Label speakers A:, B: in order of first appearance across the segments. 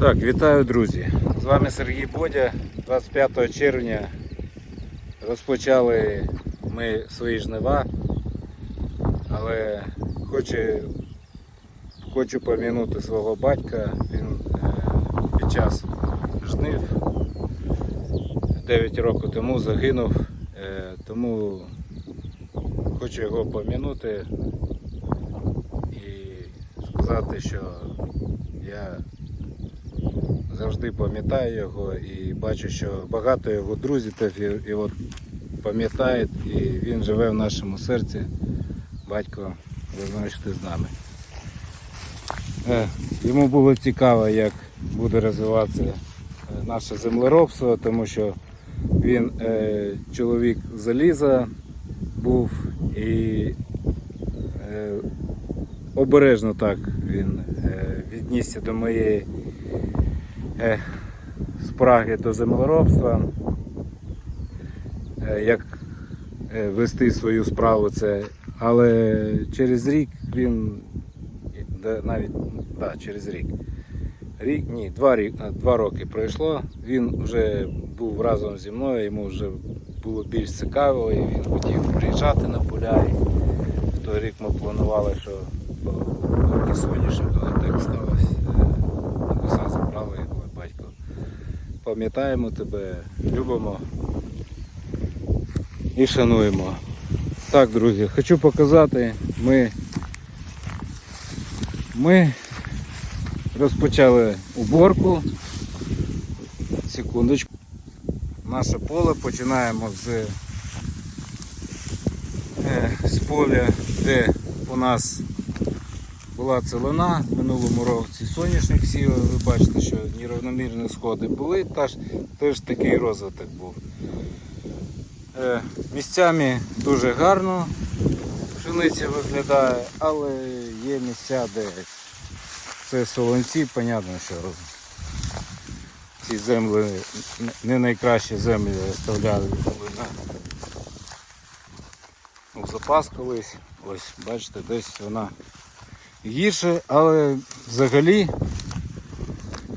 A: Так, вітаю, друзі. З вами Сергій Бодя. 25 червня розпочали ми свої жнива, але хочу, хочу помінути свого батька. Він е, під час жнив 9 років тому загинув, е, тому хочу його помінути і сказати, що я завжди пам'ятаю його і бачу, що багато його друзів теж його пам'ятають і він живе в нашому серці. Батько, що ти з нами. Е, Йому було цікаво, як буде розвиватися е, наше землеробство, тому що він е, чоловік заліза був і е, обережно так він е, віднісся до моєї спраги до землеробства, е, як е, вести свою справу це. Але через рік він навіть да, через рік. Рік, ні, два, рік, два роки пройшло. Він вже був разом зі мною, йому вже було більш цікаво, і він хотів приїжджати на поля. І в той рік ми планували, що соняшник, але так сталося. е, Небеса забрали, його батько. Пам'ятаємо тебе, любимо і шануємо. Так, друзі, хочу показати, ми, ми розпочали уборку. Секундочку. Наше поле починаємо з, е, з поля, де у нас була целина. В минулому році соняшник сів, ви бачите, що нерівномірні сходи були, теж, теж такий розвиток був. Е, Місцями дуже гарно пшениця виглядає, але є місця, де це солонці, понятно, що ці землі не найкращі землі оставляли на запас колись. Ось, бачите, десь вона гірше, але взагалі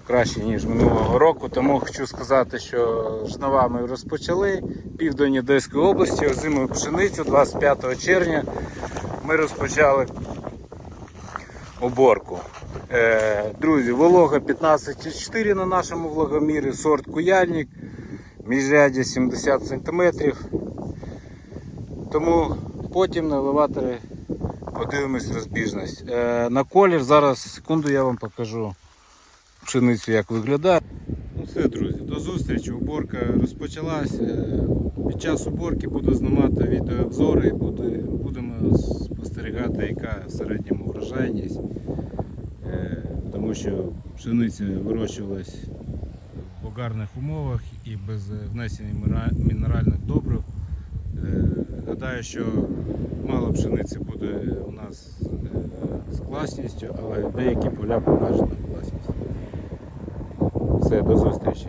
A: краще, ніж минулого року. Тому хочу сказати, що жнива ми розпочали. Південь Одеської області, озимою пшеницю 25 червня ми розпочали уборку. Е, Друзі, волога 15,4 на нашому влагомірі, сорт куяльник, міжряддя 70 см. Тому потім на елеваторі подивимось розбіжність. Е, На колір зараз секунду я вам покажу пшеницю, як виглядає. Ну все, друзі, до зустрічі. Уборка розпочалася. Під час уборки буду знімати відеообзори і буде- будемо спостерігати, яка в середньому врожайність. Е, Тому що пшениця вирощувалась в гарних умовах і без е, внесення мінеральних добрив. Е, Гадаю, що мало пшениці буде у нас е, з класністю, але деякі поля покажуть на класність. Все, до зустрічі.